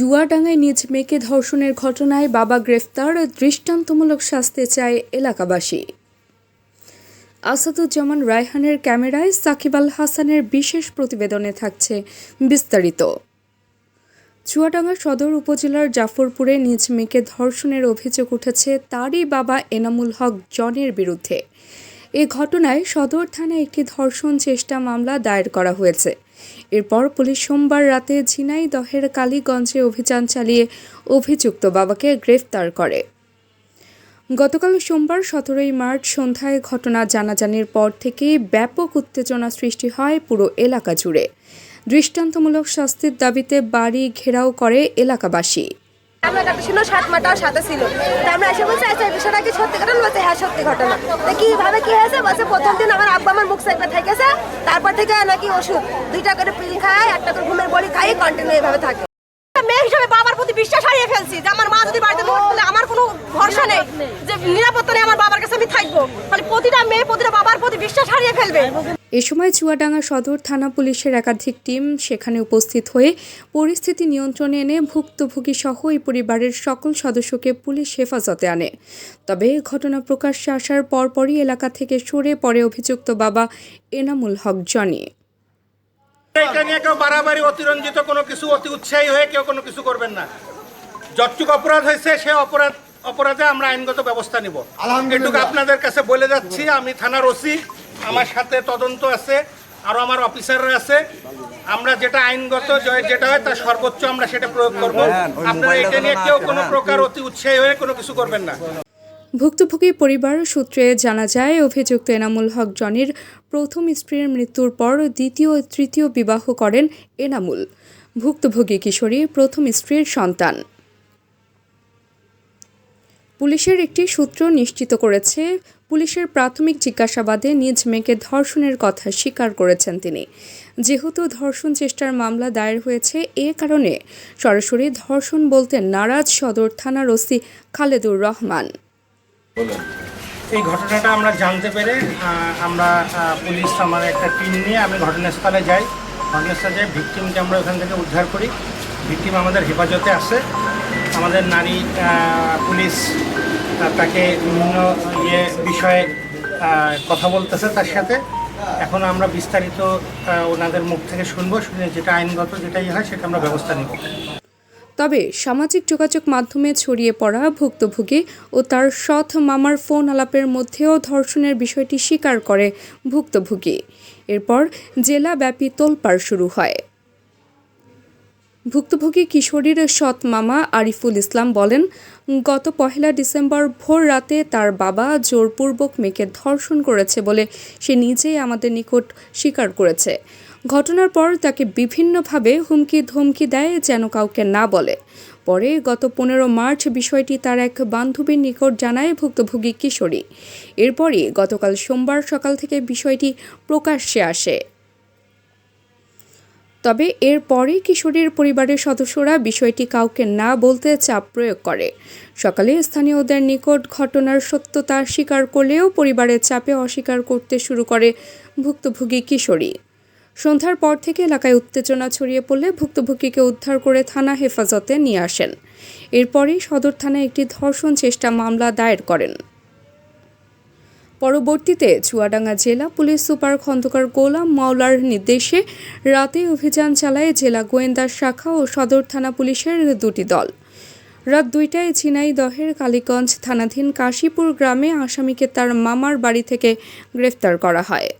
জুয়াডাঙ্গায় নিজ মেয়েকে ধর্ষণের ঘটনায় বাবা গ্রেফতার, দৃষ্টান্তমূলক শাস্তি চায় এলাকাবাসী। আসাদুজ্জামান রায়হানের ক্যামেরায় সাকিব আল হাসানের বিশেষ প্রতিবেদনে থাকছে বিস্তারিত। চুয়াডাঙ্গা সদর উপজেলার জাফরপুরে নিজ মেয়েকে ধর্ষণের অভিযোগ উঠেছে তারই বাবা এনামুল হক, জনের বিরুদ্ধে। এ ঘটনায় সদর থানায় একটি ধর্ষণ চেষ্টা মামলা দায়ের করা হয়েছে। এরপর পুলিশ সোমবার রাতে ঝিনাইদহের কালীগঞ্জে অভিযান চালিয়ে অভিযুক্ত বাবাকে গ্রেফতার করে। গতকাল সোমবার সতেরোই মার্চ সন্ধ্যায় ঘটনা জানাজানির পর থেকে ব্যাপক উত্তেজনা সৃষ্টি হয় পুরো এলাকা জুড়ে। দৃষ্টান্তমূলক শাস্তির দাবিতে বাড়ি ঘেরাও করে এলাকাবাসী। আচ্ছা হ্যাঁ আমার দুইটা করে পিল একটা করে খাই কন্টিনিউ এভাবে থাকে। মেয়ে হিসেবে বাবার প্রতি মা যদি বাড়িতে আমার কোনো ভরসা নেই যে নিরাপত্তা নেই, আমার বাবার কাছে আমি থাকব। মানে প্রতিটা মেয়ে, প্রতিটা বাবার প্রতি বিশ্বাস হারিয়ে ফেলবে। এ সময় চুয়াডাঙ্গা সদর থানা পুলিশের একাধিক টিম সেখানে উপস্থিত হয়ে পরিস্থিতি নিয়ন্ত্রণে এনে ভুক্তভোগী সহ এই পরিবারের সকল সদস্যকে পুলিশ হেফাজতে আনে। তবে ঘটনা প্রকাশ্যে আসার পরপরই এলাকা থেকে সরে পড়ে অভিযুক্ত বাবা এনামুল হক জনি। এটা নিয়ে কেউ বাড়াবাড়ি অতিরঞ্জিত কোনো কিছু অতি উৎসাহী হয়ে কেউ কোনো কিছু করবেন না। যতটুক অপরাধ হয়েছে সে অপরাধ অপরাধে আমরা আইনগত ব্যবস্থা নিব। এটুকু আপনাদের কাছে বলে যাচ্ছি আমি থানার ওসি। আমার সাথে তদন্ত আছে আরও আমার অফিসাররা আছে। আমরা যেটা আইনগত যে- যেটা হয় তার সর্বোচ্চ আমরা সেটা প্রয়োগ করব। আপনারা এটা নিয়ে কেউ কোনো প্রকার অতি উৎসাহী হয়ে কোনো কিছু করবেন না। ভুক্তভোগী পরিবার সূত্রে জানা যায় অভিযুক্ত এনামুল হক জনির প্রথম স্ত্রীর মৃত্যুর পর দ্বিতীয় ও তৃতীয় বিবাহ করেন এনামুল। ভুক্তভোগী কিশোরী প্রথম স্ত্রীর সন্তান। পুলিশের একটি সূত্র নিশ্চিত করেছে পুলিশের প্রাথমিক জিজ্ঞাসাবাদে নিজ মেয়েকে ধর্ষণের কথা স্বীকার করেছেন তিনি। যেহেতু ধর্ষণ চেষ্টার মামলা দায়ের হয়েছে এ কারণে সরাসরি ধর্ষণ বলতে নারাজ সদর থানার ওসি খালেদুর রহমান। এই ঘটনাটা আমরা জানতে পেরে আমরা পুলিশ আমার একটা টিম নিয়ে আমি ঘটনাস্থলে যাই। ঘটনাস্থলে যাই ভিকটিমকে আমরা ওখান থেকে উদ্ধার করি। ভিকটিম আমাদের হেফাজতে আসে আমাদের নারী পুলিশ তাকে বিভিন্ন ইয়ে বিষয়ে কথা বলতেছে তার সাথে। এখন আমরা বিস্তারিত ওনাদের মুখ থেকে শুনব, শুনে যেটা আইনগত যেটা ইয়ে হয় সেটা আমরা ব্যবস্থা নেব। তবে সামাজিক যোগাযোগ মাধ্যমে ছড়িয়ে পড়া ভুক্তভোগী ও তার সৎ মামার ফোন আলাপের মধ্যেও ধর্ষণের বিষয়টি স্বীকার করে ভুক্তভোগী। এরপর জেলাব্যাপী তোলপাড় শুরু হয়। ভুক্তভোগী কিশোরীর সৎ মামা আরিফুল ইসলাম বলেন, গত পহেলা ডিসেম্বর ভোর রাতে তার বাবা জোরপূর্বক মেয়েকে ধর্ষণ করেছে বলে সে নিজেই আমাদের নিকট স্বীকার করেছে। ঘটনার পর তাকে বিভিন্নভাবে হুমকি ধমকি দেয় যেন কাউকে না বলে। পরে গত পনেরো মার্চ বিষয়টি তার এক বান্ধবীর নিকট জানায় ভুক্তভোগী কিশোরী। এরপরই গতকাল সোমবার সকাল থেকে বিষয়টি প্রকাশ্যে আসে। তবে এরপরে কিশোরীর পরিবারের সদস্যরা বিষয়টি কাউকে না বলতে চাপ প্রয়োগ করে। সকালে স্থানীয়দের নিকট ঘটনার সত্যতা স্বীকার করলেও পরিবারের চাপে অস্বীকার করতে শুরু করে ভুক্তভোগী কিশোরী। সন্ধ্যার পর থেকে এলাকায় উত্তেজনা ছড়িয়ে পড়লে ভুক্তভোগীকে উদ্ধার করে থানা হেফাজতে নিয়ে আসেন। এরপরেই সদর থানায় একটি ধর্ষণ চেষ্টা মামলা দায়ের করেন। পরবর্তীতে চুয়াডাঙ্গা জেলা পুলিশ সুপার খন্দকার গোলাম মাওলার নির্দেশে রাতে অভিযান চালায় জেলা গোয়েন্দা শাখা ও সদর থানা পুলিশের দুটি দল। রাত দুইটায় ঝিনাইদহের কালীগঞ্জ থানাধীন কাশীপুর গ্রামে আসামিকে তার মামার বাড়ি থেকে গ্রেফতার করা হয়।